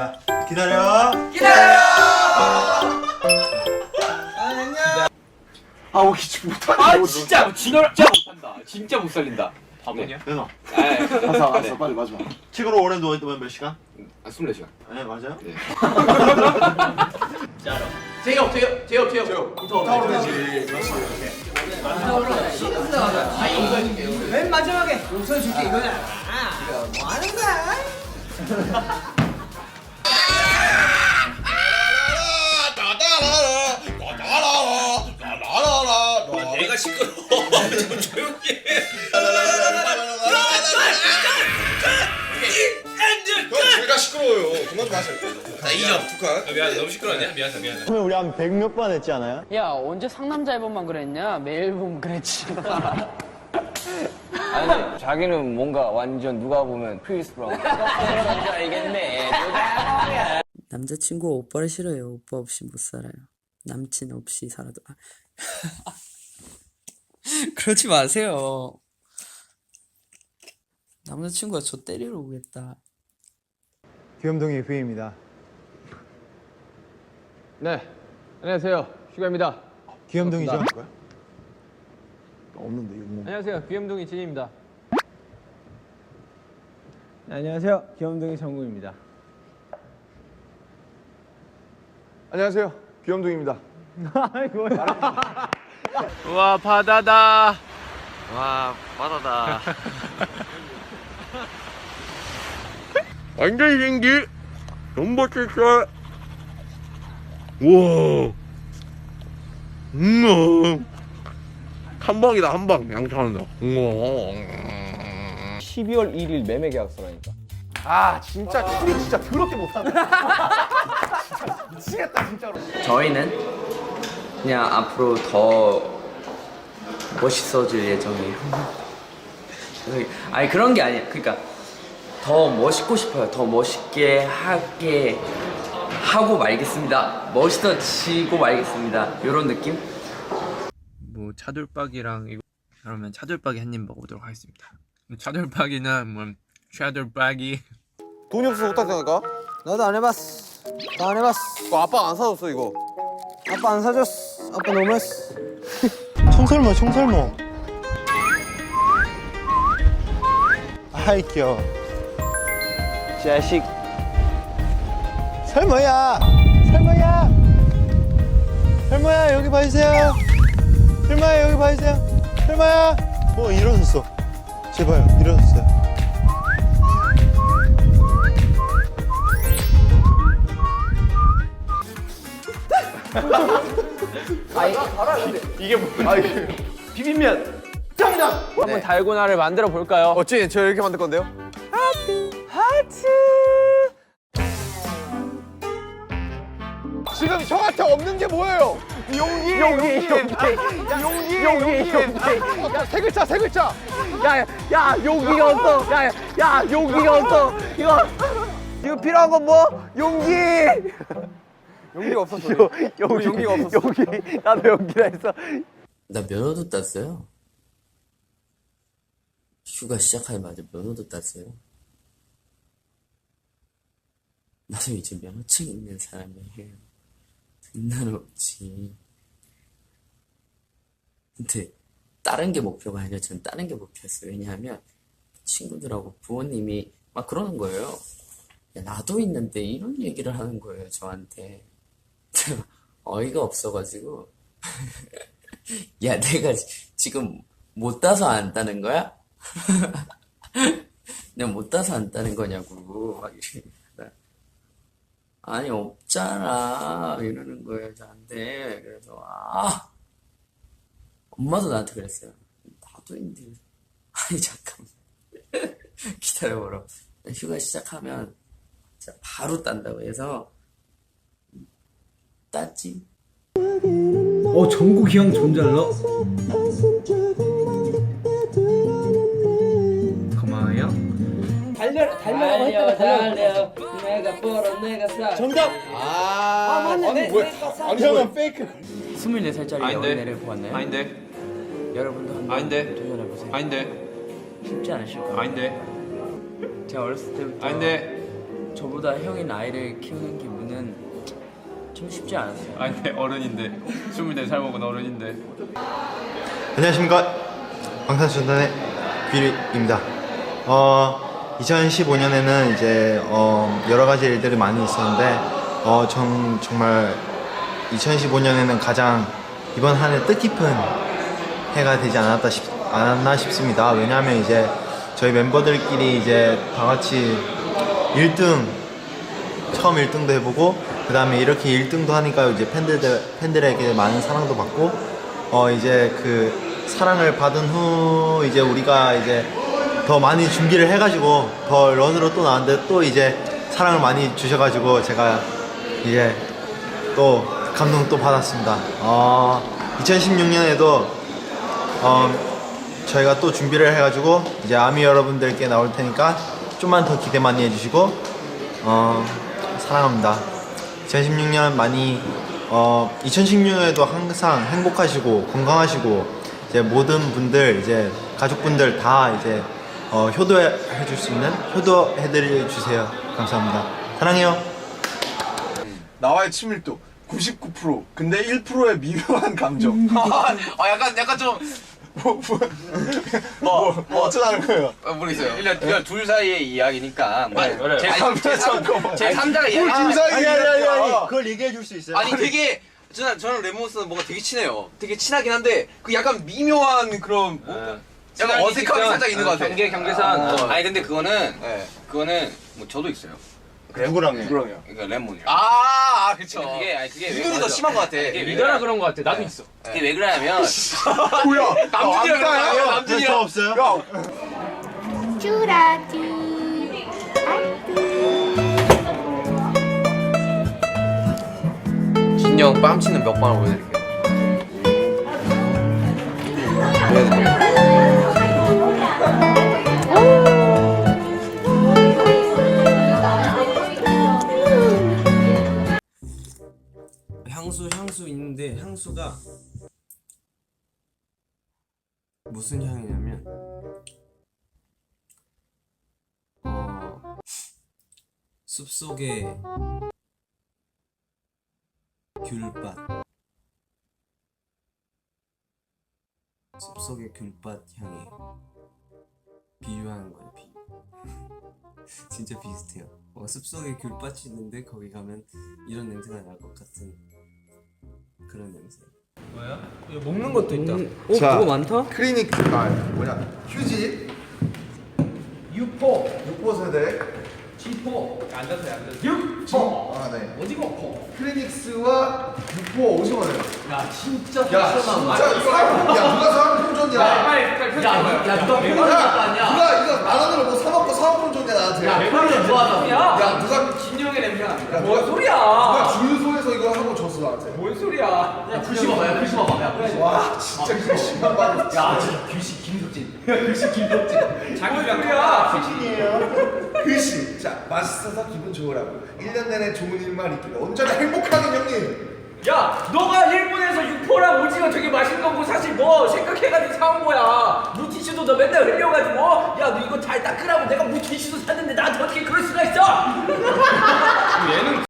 자, 기다려. 아 오기 좀 못하네. 아 진짜 진짜 못한다. 진짜 못 살린다. 바보냐? 내놔. 네. 가서 가서 빨리 마지막. 책으로 오래 누워있다면 몇 시간? 아 24시간. 네, 맞아요. 네. 제이홉 제이홉 제이홉 제이홉 타오르 되지. 그렇지, 이렇게. 맨 마지막에 용서 줄게 이거냐 뭐 하는 거야 시끄러워. 좀 조용히 해. 제가 시끄러워요. 그만 마세요. 자, 2점 북한. 아, 미안, 너무 시끄러웠냐? 미안하다, 미안하다. 우리 한 100몇 번 했지 않아요? 야 언제 상남자 앨범만 그랬냐? 매일 봄 그랬지. 아니 자기는 뭔가 완전 누가 보면 크리스 브라운 알겠네 남자친구 오빠를 싫어요. 오빠 없이 못 살아요. 남친 없이 살아도. 아. 그러지 마세요. 남자친구가 저 때리러 오겠다. 귀염둥이 부입니다. 네 안녕하세요 슈가입니다 귀염둥이죠? 없는데 이거 뭐. 안녕하세요 귀염둥이 진입니다 안녕하세요. 귀염둥이 정국입니다. 안녕하세요. 귀염둥입니다. 와 바다다 와 바다다 완전 신기. 전버칠살. 우와. 음. 한 방이다 한 방. 양창한다. 우와. 12월 1일 매매 계약서라니까 아 진짜 풀이 진짜 더럽게 못하네. 진짜 미치겠다 진짜로. 저희는 그냥 앞으로 더 멋있어질 예정이에요. 아니 그런 게 아니야. 그러니까 더 멋있고 싶어요. 더 멋있게 하게 하고 말겠습니다. 멋있어지고 말겠습니다. 이런 느낌? 뭐 차돌박이랑 이거 그러면 차돌박이 한 입 먹어보도록 하겠습니다. 차돌박이는 뭐 차돌박이 돈이 없어서 못하잖아. 나도 안 해봤어 나 안 해봤어 이거 아빠가 안 사줬어 이거. 아빠 안 사줬어 아빠 너무했어 청설모, 청설모. 아이, 귀여워. 자식 설모야! 설모야! 설모야, 여기 봐주세요. 설모야, 여기 봐주세요. 설모야! 어, 일어섰어. 제발요, 일어섰어요. 비빔면. 한번 달고나를 만들어 볼까요? 어찌 저 이렇게 만들 건데요? 하트. 지금 형한테 없는 게 뭐예요? 용기, 용기, 용기, 용기, 용기, 용기. 야, 세 글자, 세 글자. 야, 야, 용기가 없어. 야, 야, 용기가 없어. 이거 이거 필요한 건 뭐? 용기. 용기가 없었어. 용기, 용기가 없었어. 용기. 나도 용기라 했어. 나 면허도 땄어요. 휴가 시작하자마자 면허도 땄어요. 나도 이제 면허증 있는 사람이에요. 장난 없지. 근데 다른 게 목표가 아니라 전 다른 게 목표였어요. 왜냐하면 친구들하고 부모님이 막 그러는 거예요. 야, 나도 있는데 이런 얘기를 하는 거예요, 저한테. 어이가 없어가지고. 야, 내가 지금 못 따서 안 따는 거야? 내가 못 따서 안 따는 거냐고. 아니, 없잖아. 이러는 거예요, 저한테. 그래서, 아. 엄마도 나한테 그랬어요. 나도 있는데. 아니, 잠깐만. 기다려보라. 휴가 시작하면 진짜 바로 딴다고 해서 땄지. 어 정국이 형 존잘러. 고마워요. 달려 달려라고 했다가 달려 내가 벌어 내가 사 정답! 아 맞네 내, 내가 사 아니, 형은 페이크. 24살짜리 아닌데. 연애를 보았나요? 아닌데, 여러분도 한번 아닌데. 도전해보세요. 아닌데, 쉽지 않으실 거예요. 아닌데, 제가 어렸을 때부터 아닌데, 저보다 형인 아이를 키우는 기분은 좀 쉽지 않았어요. 아니 근데 어른인데 24살 먹은 어른인데 안녕하십니까 방탄소년단의 뷰리입니다. 어 2015년에는 이제 어, 여러 가지 일들이 많이 있었는데 어, 전 정말 2015년에는 가장 이번 한 해 뜻깊은 해가 되지 않았다 싶, 않았나 싶습니다. 왜냐하면 이제 저희 멤버들끼리 이제 다 같이 1등 처음 1등도 해보고 그 다음에 이렇게 1등도 하니까 이제 팬들 팬들에게 많은 사랑도 받고 어 이제 그 사랑을 받은 후 이제 우리가 이제 더 많이 준비를 해가지고 더 런으로 또 나왔는데 또 이제 사랑을 많이 주셔가지고 제가 이제 또 감동 또 받았습니다. 어 2016년에도 어 저희가 또 준비를 해가지고 이제 아미 여러분들께 나올 테니까 좀만 더 기대 많이 해주시고 어 사랑합니다. 2016년 많이 어 2016년에도 항상 행복하시고 건강하시고 이제 모든 분들 이제 가족분들 다 이제 어, 효도해 줄 수 있는 효도해 드려 주세요. 감사합니다. 사랑해요. 나와의 친밀도 99% 근데 1%의 미묘한 감정 아 약간 약간 좀 뭐, 뭐, 뭐 어쩌자는 거예요 아, 모르겠어요. 일단 그냥 둘 사이의 이야기니까 뭐 아니, 제 아니, 삼- 제 삼- 잠깐만. 제 3자가 이야기 아니 아니 아니 아니 얘기했죠. 그걸 얘기해 줄 수 있어요. 아니 되게 저는 저는 레몬스는 뭔가 되게 친해요. 되게 친하긴 한데 그 약간 미묘한 그런 뭐, 약간 어색함이 살짝 있는 것 같아. 경계 경계선 어. 아니 근데 그거는 네. 그거는 뭐 저도 있어요 누구랑요? 누구랑요? 그러니까 레몬이랑 아, 아 그쵸. 그게 아니 그게 왜 이들이 더 맞아. 심한 것 같아. 이게 왜 리더라 그래 그런 거 같아 나도 있어 그게 왜 그러냐면 뭐야 남준이랑 그런 거 아니야? 저 남준이랑. 없어요? 야 쭈라쭈 진영 뺨치는 몇 방을 보여드릴게요. 향수가 무슨 향이냐면 어 숲속의 귤밭. 숲속의 귤밭 향에 비유하는 거예요 비. 진짜 비슷해요. 어, 숲속에 귤밭이 있는데 거기 가면 이런 냄새가 날 것 같은 그런 냄새 먹는 것도 있다 어? 자. 그거 많다? 클리닉 아 뭐냐 휴지 유포 육보 세대 지포 앉아서 해, 앉아서. 어? 아네. 어디고 포 클리닉스와 육보 50원이에요. 야 진짜 야 진짜 사람 야? 누가 사람 돈 줬냐 야, 빨리 빨리 야, 야 누가 야 누가 이거 만 원으로 뭐 사먹고 사업 돈 줬냐 나한테? 야 배불리 좋아하다 야. 누가 진영의 냄새 야, 뭔 누가- 소리야? 누가 주유소에서 이거 하고 줬어 나한테? 뭔 소리야? 야 글씨 봐봐 야 글씨 봐봐. 야와 진짜 그 심한 말이 야, 진짜 글씨 김석진. 야, 글씨 김석진. 자기랑 소리야. 글씨 자 맛있어서 기분 좋으라고 1년 내내 좋은 일만 있기를 언제나 행복하긴 형님 야, 너가 일본에서 육포랑 오징어 되게 맛있는 거고 사실 뭐 생각해가지고 사온 거야. 물티슈도 너 맨날 흘려가지고, 야, 너 이거 잘 닦으라고 내가 물티슈도 샀는데 나한테 어떻게 그럴 수가 있어? 얘는